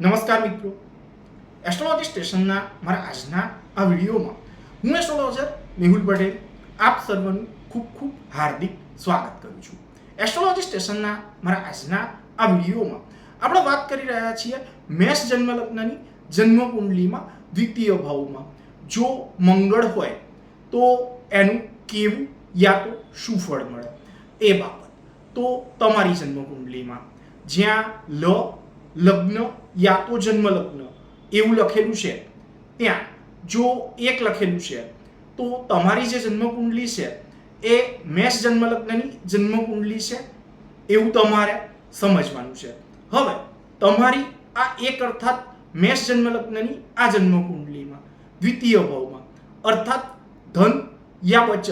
નમસ્કાર મિત્રો. એસ્ટ્રોલોજી સ્ટેશનના મારા આજના આ વિડીયોમાં હું એસ્ટ્રોલોજર મેહુલ પટેલ આપ સર્વનું ખૂબ ખૂબ હાર્દિક સ્વાગત કરું છું. એસ્ટ્રોલોજી સ્ટેશનના મારા આજના આ વિડીયોમાં આપણે વાત કરી રહ્યા છીએ મેષ જન્મ જન્મકુંડલીમાં જન્મ દ્વિતીય ભાવમાં. જો મંગળ હોય તો એનું કેવું યા તો શું ફળ મળે એ બાબત. તો તમારી જન્મકુંડલીમાં જ્યાં લ લગ્ન યા તો જન્મ લગ્ન એવું લખેલું છે. ત્યાં, જો એક લખેલું છે, તો તમારી જે જન્મકુંડલી છે, એ મેષ જન્મલગ્નની જન્મકુંડલી છે, એવું તમારે સમજવાનું છે. હવે, તમારી આ એક અર્થાત મેષ જન્મલગ્નની આ જન્મકુંડલીમાં, દ્વિતીય ભાવમાં, અર્થાત ધન યા બચત,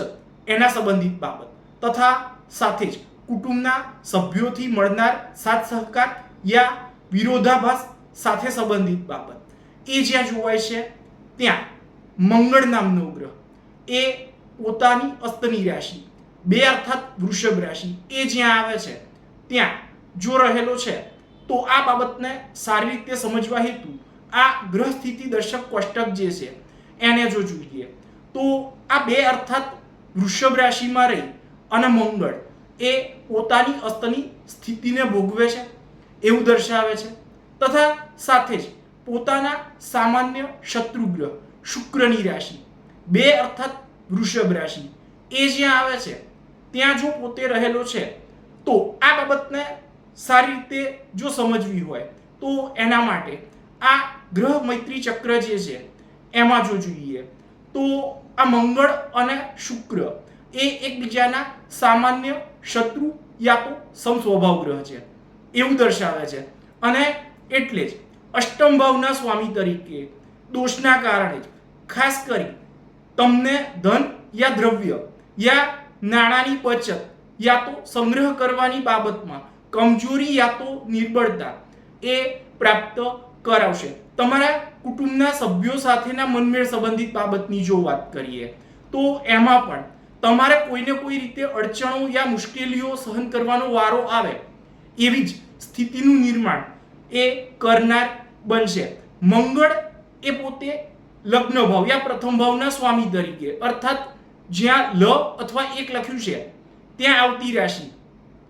એના સંબંધિત બાબત, તથા સાથે જ કુટુંબના સભ્યોથી મળનાર સાથ સહકાર યા વિરોધાભાસ સાથે સંબંધિત બાબત. એ જ્યાં જોવાય છે, ત્યાં મંગળ નામનો ગ્રહ. એ પોતાની અસ્તની રાશિ, બે અર્થાત વૃષભ રાશિ, એ જ્યાં આવે છે, ત્યાં જો રહેલો છે, તો આ બાબતને સારી રીતે સમજવા હેતુ આ ગ્રહ સ્થિતિ દર્શક કોષ્ટક જે છે, એને જો જોઈએ, તો આ બે અર્થાત વૃષભ રાશિમાં રહી અને મંગળ એ પોતાની અસ્તની સ્થિતિને ભોગવે છે. એવું દર્શાવે છે. તથા સાથે જ પોતાના સામાન્ય શત્રુગ્રહ શુક્રની રાશિ, બે અર્થાત વૃષભ રાશિ. એ જ્યાં આવે છે, ત્યાં જો પોતે રહેલો છે, તો આ બાબતને સારી રીતે જો સમજવી હોય, તો એના માટે આ ગ્રહ મૈત્રી ચક્ર જે છે, એમાં જો જોઈએ, તો આ મંગળ અને શુક્ર એ એકબીજાના સામાન્ય શત્રુ યા તો સમસ્વભાવ ગ્રહ છે. એવું દર્શાવે છે. અને એટલે જ અષ્ટમ ભાવના સ્વામી તરીકે દોષના કારણે જ ખાસ કરી તમને ધન યા દ્રવ્ય યા નાણાંની બચત યા તો સંગ્રહ કરવાની બાબતમાં કમજોરી યા તો નિર્બળતા એ પ્રાપ્ત કરાવશે. તમારા કુટુંબના સભ્યો સાથેના મનમેળ સંબંધિત બાબતની જો વાત કરીએ, તો એમાં પણ તમારે કોઈને કોઈ રીતે અડચણો યા મુશ્કેલીઓ સહન કરવાનો વારો આવે એવી જ સ્થિતિનું નિર્માણ એ કરનાર બનશે. મંગળ એ પોતે લગ્ન ભાવ યા પ્રથમ ભાવના સ્વામી તરીકે, અર્થાત જ્યાં લ અથવા એક લખ્યું છે, ત્યાં આવતી રાશિ.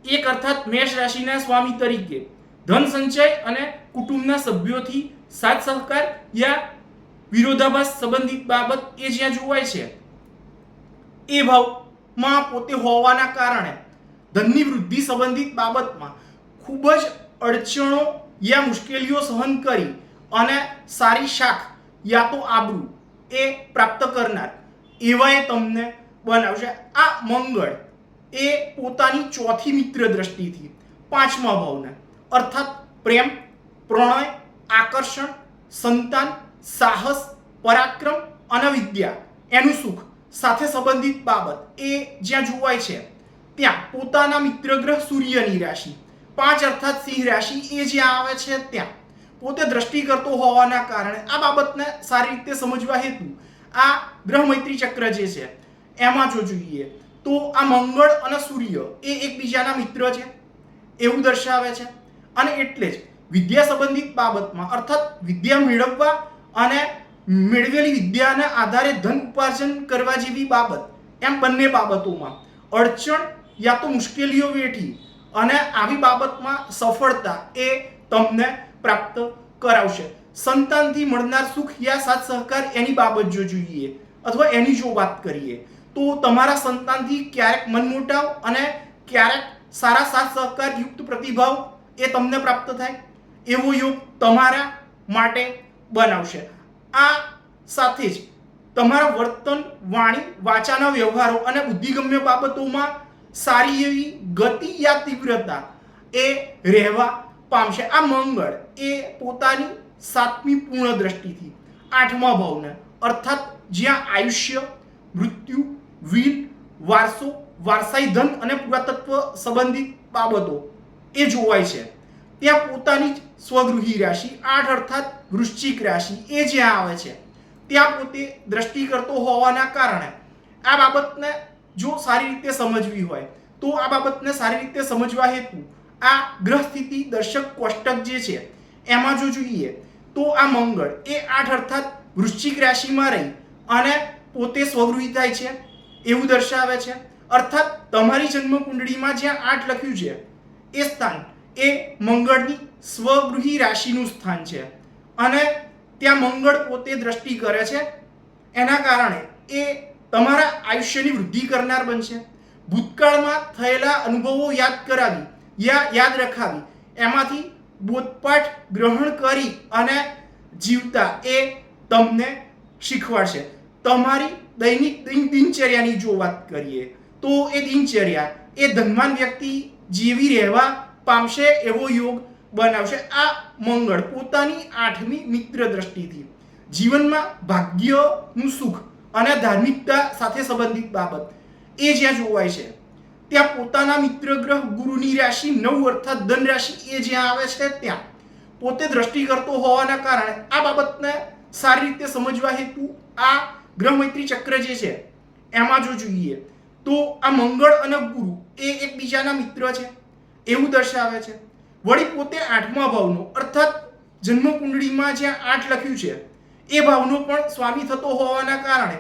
એક અર્થાત મેષ રાશિના સ્વામી તરીકે, ધન સંચય અને કુટુંબના સભ્યોથી સાથ સહકાર યા વિરોધાભાસ સંબંધિત બાબત એ જ્યાં જોવાય છે, એ ભાવમાં પોતે હોવાના કારણે ધનની વૃદ્ધિ સંબંધિત બાબતમાં ખૂબ જ અડચણો યા મુશ્કેલીઓ સહન કરી અને સારી શાખ યા તો આબરૂ એ પ્રાપ્ત કરનાર એવા એ તમને બનાવશે. આ મંગળ એ પોતાની ચોથી મિત્ર દ્રષ્ટિથી પાંચમા ભાવને. અર્થાત પ્રેમ, પ્રણય, આકર્ષણ, સંતાન, સાહસ, પરાક્રમ અને વિદ્યા. એનું સુખ સાથે સંબંધિત બાબત એ જ્યાં જોવાય છે, ત્યાં પોતાના મિત્ર ગ્રહ સૂર્યની રાશિ પાંચ અર્થાત સિંહ રાશિ એ જ્યાં આવે છે ત્યાં. પોતે દ્રષ્ટિ કરતો હોવાના કારણે આ બાબતને સારી રીતે સમજવા હેતુ આ ગ્રહ મૈત્રી ચક્ર જે છે, એમાં જો જોઈએ તો આ મંગળ અને સૂર્ય એ એકબીજાના મિત્ર છે, એવું દર્શાવે છે. અને એટલે જ વિદ્યા સંબંધિત બાબતમાં અર્થાત વિદ્યા મેળવવા અને મેળવેલી વિદ્યાના આધારે ધન ઉપાર્જન કરવા જેવી બાબત, એમ બંને બાબતોમાં અડચણ યા તો મુશ્કેલીઓ વેઠી અને આવી બાબતમાં સફળતા એ તમને પ્રાપ્ત કરાવશે. સંતાનથી મળનાર સુખ યા સાથ સહકાર એની બાબત જો જોઈએ અથવા એની જો વાત કરીએ, તો તમારા સંતાનથી ક્યારેક મનમોટાવ અને ક્યારેક સારા સાથ સહકાર યુક્ત પ્રતિભાવ એ તમને પ્રાપ્ત થાય. એવો યોગ તમારા માટે બનાવશે. આ સાથે જ તમારા વર્તન વાણી, વાચાના વ્યવહારો અને બુદ્ધિગમ્ય બાબતોમાં સારી એવી ગતિ યા તીવ્રતા એ રહેવા પામશે. આ મંગળ એ પોતાની સાતમી પૂર્ણ દ્રષ્ટિથી આઠમા ભાવને, અર્થાત જ્યાં આયુષ્ય, મૃત્યુ, વીર, વારસો, વારસાઈ ધન અને પુરાતત્વ સંબંધિત બાબતો એ જોવાય છે. ત્યાં પોતાની જ સ્વગૃહી રાશિ, આઠ અર્થાત વૃશ્ચિક રાશિ એ જ્યાં આવે છે. ત્યાં પોતે દ્રષ્ટિ કરતો હોવાના કારણે આ બાબતને જો સારી રીતે સમજવી હોય, તો આ બાબતને સારી રીતે સમજવા હેતુ. આ ગ્રહ સ્થિતિ દર્શક કોષ્ટક જે છે, એમાં જો જોઈએ, તો આ મંગળ એ આઠ અર્થાત વૃશ્ચિક રાશિમાં રહી અને પોતે સ્વગૃહી થાય છે, એવું દર્શાવે છે. અર્થાત તમારી જન્મ કુંડળીમાં જ્યાં આઠ લખ્યું છે, એ સ્થાન એ મંગળની સ્વગૃહી રાશિનું સ્થાન છે. અને ત્યાં મંગળ પોતે દ્રષ્ટિ કરે છે, એના કારણે એ તમારા આયુષ્યની વૃદ્ધિ કરનાર બનશે. ભૂતકાળમાં થયેલા અનુભવો યાદ કરાવી યાદ રખાવી. એમાંથી બોધપાઠ ગ્રહણ કરી અને જીવતા એ તમને શીખવાડશે. તમારી દૈનિક દિન- દિનચર્યાની જો વાત કરીએ, તો એ દિનચર્યા એ ધનવાન વ્યક્તિ જેવી રહેવા પામશે એવો યોગ બનાવશે. આ મંગળ પોતાની આઠમી મિત્ર દ્રષ્ટિથી. જીવનમાં ભાગ્યનું સુખ અને ધાર્મિકતા સાથે સંબંધિત બાબત. એ જ્યાં જોવાય છે. ત્યાં પોતાના મિત્ર ગ્રહ ગુરુની રાશિ, નવ અર્થાત ધન રાશિ, એ જ્યાં આવે છે ત્યાં. પોતે દ્રષ્ટિ કરતો હોવાના કારણે આ બાબતને સારી રીતે સમજવા હેતુ આ ગ્રહ મૈત્રી ચક્ર જે છે, એમાં જો જોઈએ, તો આ મંગળ અને ગુરુ એ એકબીજાના મિત્ર છે. એવું દર્શાવે છે. વળી પોતે આઠમા ભાવનો, અર્થાત જન્મ કુંડળીમાં જ્યાં આઠ લખ્યું છે એ ભાવનો પણ સ્વામી થતો હોવાના કારણે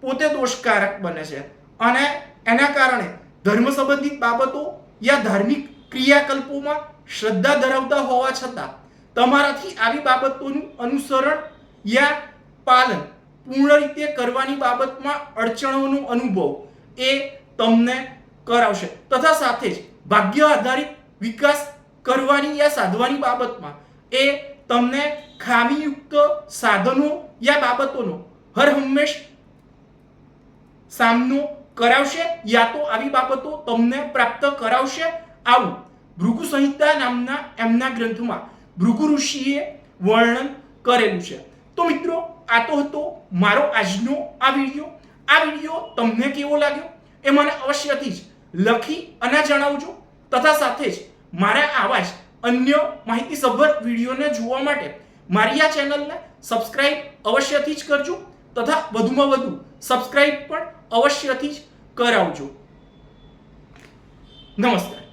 પોતે દોષકારક બને છે. અને એના કારણે ધર્મ સંબંધિત બાબતો યા ધાર્મિક ક્રિયાકલ્પોમાં શ્રદ્ધા ધરાવતા હોવા છતાં તમારાથી આવી બાબતોનું અનુસરણ યા પાલન પૂર્ણ રીતે કરવાની બાબતમાં અડચણોનો અનુભવ એ તમને કરાવશે. તથા સાથે જ ભાગ્ય આધારિત વિકાસ કરવાની યા સાધવાની બાબતમાં એ તમને ખામીયુક્ત સાધનો યા બાબતોનો હર હંમેશ સામનો કરાવશે યા તો આવી બાબતો તમને પ્રાપ્ત કરાવશે. આવું ભૃગુ સંહિતા નામના એમના ગ્રંથમાં ભૃગુ ઋષિએ વર્ણન કરેલું છે. તો મિત્રો, આ તો હતો મારો આજનો આ વીડિયો. આ વીડિયો તમને કેવો લાગ્યો એ મને અવશ્યથી જ લખી અને જણાવજો. તથા સાથે જ મારા આવા જ અન્ય માહિતીસભર વિડીયોને જોવા માટે મારી આ ચેનલને સબસ્ક્રાઇબ અવશ્યથી જ કરજો તથા વધુમાં વધુ સબસ્ક્રાઇબ પણ અવશ્યથી જ કરાવજો. નમસ્કાર.